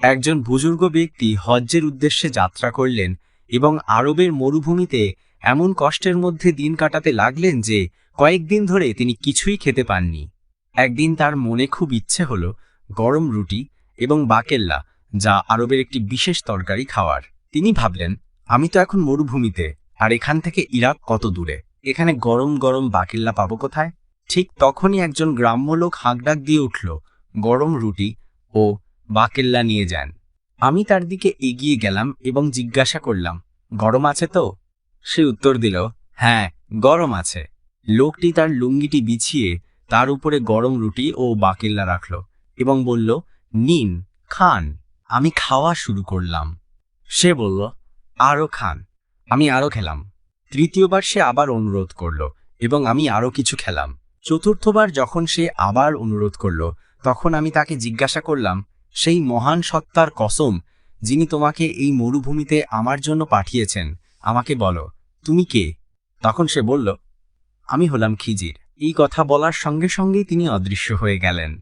একজন বুজুর্গ ব্যক্তি হজ্জের উদ্দেশ্যে যাত্রা করলেন এবং আরবের মরুভূমিতে এমন কষ্টের মধ্যে দিন কাটাতে লাগলেন যে কয়েকদিন ধরে তিনি কিছুই খেতে পাননি। একদিন তার মনে খুব ইচ্ছে হল গরম রুটি এবং বাকেল্লা, যা আরবের একটি বিশেষ তরকারি খাওয়ার। তিনি ভাবলেন, আমি তো এখন মরুভূমিতে, আর এখান থেকে ইরাক কত দূরে? এখানে গরম গরম বাকেল্লা পাবো কোথায়? ঠিক তখনই একজন গ্রাম্য লোক হাঁকডাক দিয়ে উঠল, গরম রুটি ও বাকেল্লা নিয়ে যান। আমি তার দিকে এগিয়ে গেলাম এবং জিজ্ঞাসা করলাম, গরম আছে তো? সে উত্তর দিল হ্যাঁ গরম আছে। লোকটি তার লুঙ্গিটি বিছিয়ে তার উপরে গরম রুটি ও বাকেল্লা রাখল এবং বলল, নিন, খান। আমি খাওয়া শুরু করলাম। সে বলল আরও খান। আমি আরও খেলাম। তৃতীয়বার সে আবার অনুরোধ করল এবং আমি আরও কিছু খেলাম। চতুর্থবার যখন সে আবার অনুরোধ করল, তখন আমি তাকে জিজ্ঞাসা করলাম সেই মহান সত্তার কসম, যিনি তোমাকে এই মরুভূমিতে আমার জন্য পাঠিয়েছেন, আমাকে বলো, তুমি কে? তখন সে বলল, আমি হলাম খিজির। এই কথা বলার সঙ্গে সঙ্গেই তিনি অদৃশ্য হয়ে গেলেন।